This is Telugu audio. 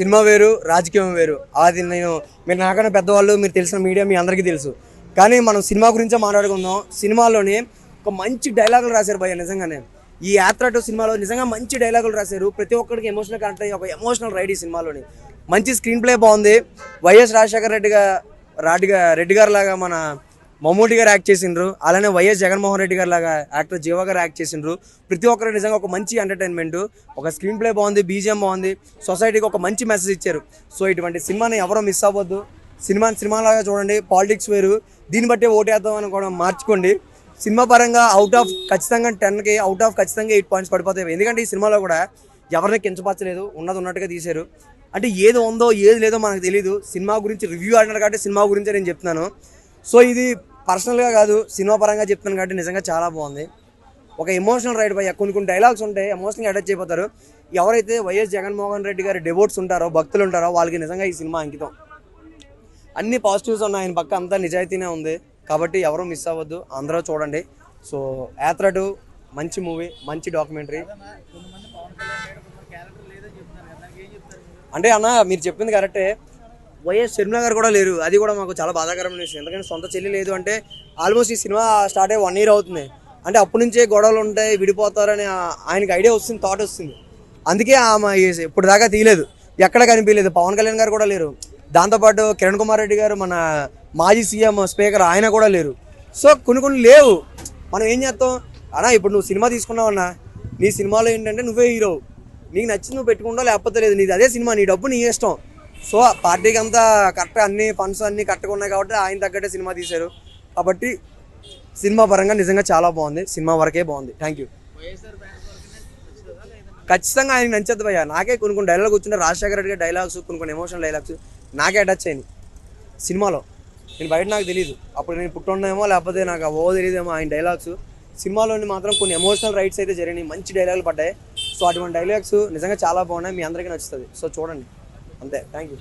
సినిమా వేరు రాజకీయం వేరు. అది నేను మీరు నాకన్నా పెద్దవాళ్ళు మీరు తెలిసిన మీడియా మీ అందరికీ తెలుసు. కానీ మనం సినిమా గురించే మాట్లాడుకుందాం. సినిమాలోని ఒక మంచి డైలాగులు రాశారు భయ్య నిజంగానే. ఈ యాత్ర సినిమాలో నిజంగా మంచి డైలాగులు రాశారు. ప్రతి ఒక్కరికి ఎమోషనల్ కనెక్ట్ అయ్యి ఒక ఎమోషనల్ రైడ్ ఈ సినిమాలోని. మంచి స్క్రీన్ ప్లే బాగుంది. వైఎస్ రాజశేఖర రెడ్డి రాడ్డిగా రెడ్డి గారు లాగా మన మమ్మూటి గారు యాక్ట్ చేసిండ్రు. అలానే వైఎస్ జగన్మోహన్ రెడ్డి గారు లాగా యాక్టర్ జీవా గారు యాక్ట్ చేసిండ్రు. ప్రతి ఒక్కరు నిజంగా ఒక మంచి ఎంటర్టైన్మెంట్ ఒక స్క్రీన్ ప్లే బాగుంది బీజిఎం బాగుంది సొసైటీకి ఒక మంచి మెసేజ్ ఇచ్చారు. సో ఇటువంటి సినిమాని ఎవరో మిస్ అవ్వద్దు. సినిమాని సినిమాలాగా చూడండి పాలిటిక్స్ వేరు. దీన్ని బట్టి ఓటేద్దాం అని కూడా మార్చుకోండి. సినిమా పరంగా అవుట్ ఆఫ్ ఖచ్చితంగా టెన్కి అవుట్ ఆఫ్ ఖచ్చితంగా ఎయిట్ పాయింట్స్ పడిపోతాయి. ఎందుకంటే ఈ సినిమాలో కూడా ఎవరిని కించపరచలేదు ఉన్నది ఉన్నట్టుగా తీశారు. అంటే ఏది ఉందో ఏది లేదో మనకు తెలియదు సినిమా గురించి రివ్యూ ఆడినారు కాబట్టి సినిమా గురించి నేను చెప్తున్నాను. సో ఇది పర్సనల్గా కాదు సినిమా పరంగా చెప్తున్నాను కాబట్టి నిజంగా చాలా బాగుంది. ఒక ఎమోషనల్ రైడ్ పై కొన్ని కొన్ని డైలాగ్స్ ఉంటాయి ఎమోషనల్గా అటాచ్ అయిపోతారు ఎవరైతే వైఎస్ జగన్మోహన్ రెడ్డి గారి డెవోట్స్ ఉంటారో భక్తులు ఉంటారో వాళ్ళకి నిజంగా ఈ సినిమా అంకితం. అన్ని పాజిటివ్స్ ఉన్నాయి. ఆయన పక్క అంతా నిజాయితీనే ఉంది. కాబట్టి ఎవరు మిస్ అవ్వద్దు. అందరూ చూడండి. సో యాత్ర టు మంచి మూవీ మంచి డాక్యుమెంటరీ అంటే అన్న మీరు చెప్పింది కరెక్టే వైఎస్ షర్మిల గారు కూడా లేరు. అది కూడా మాకు చాలా బాధాకరమైన విషయం. ఎందుకంటే సొంత చెల్లి లేదు అంటే ఆల్మోస్ట్ ఈ సినిమా స్టార్ట్ అయ్యి వన్ ఇయర్ అవుతుంది. అంటే అప్పటి నుంచే గొడవలు ఉంటాయి విడిపోతారని ఆయనకి ఐడియా వస్తుంది థాట్ వస్తుంది. అందుకే ఆమె ఇప్పుడు దాకా తీయలేదు. ఎక్కడ కనిపించలేదు. పవన్ కళ్యాణ్ గారు కూడా లేరు. దాంతోపాటు కిరణ్ కుమార్ రెడ్డి గారు మన మాజీ సీఎం స్పీకర్ ఆయన కూడా లేరు. సో కొన్ని కొన్ని లేవు. మనం ఏం చేస్తాం? అన్నా ఇప్పుడు నువ్వు సినిమా తీసుకున్నావు అన్నా నీ సినిమాలో ఏంటంటే నువ్వే హీరో. నీకు నచ్చింది నువ్వు పెట్టుకుంటావు లేకపోతే లేదు. నీది అదే సినిమా. నీ డబ్బు నీ ఇష్టం. సో పార్టీకి అంతా కరెక్ట్ అన్ని ఫండ్స్ అన్ని కరెక్ట్గా ఉన్నాయి కాబట్టి ఆయన తగ్గట్టే సినిమా తీశారు. కాబట్టి సినిమా పరంగా నిజంగా చాలా బాగుంది. సినిమా వరకే బాగుంది. థ్యాంక్ యూ ఖచ్చితంగా ఆయనకి నచ్చదు భయ్య. నాకే కొన్ని కొన్ని డైలాగ్ వచ్చిన రాజశేఖర రెడ్డి గారి డైలాగ్స్ కొన్ని కొన్ని ఎమోషనల్ డైలాగ్స్ నాకే అటాచ్ అయింది సినిమాలో. నేను బయట నాకు తెలియదు అప్పుడు నేను పుట్టున్నామో లేకపోతే నాకు ఓ తెలియదేమో ఆయన డైలాగ్స్ సినిమాలోని మాత్రం కొన్ని ఎమోషనల్ రైట్స్ అయితే జరిగినాయి. మంచి డైలాగులు పడ్డాయి. సో అటువంటి డైలాగ్స్ నిజంగా చాలా బాగున్నాయి. మీ అందరికీ నచ్చుతుంది. సో చూడండి. అంతే థ్యాంక్ యూ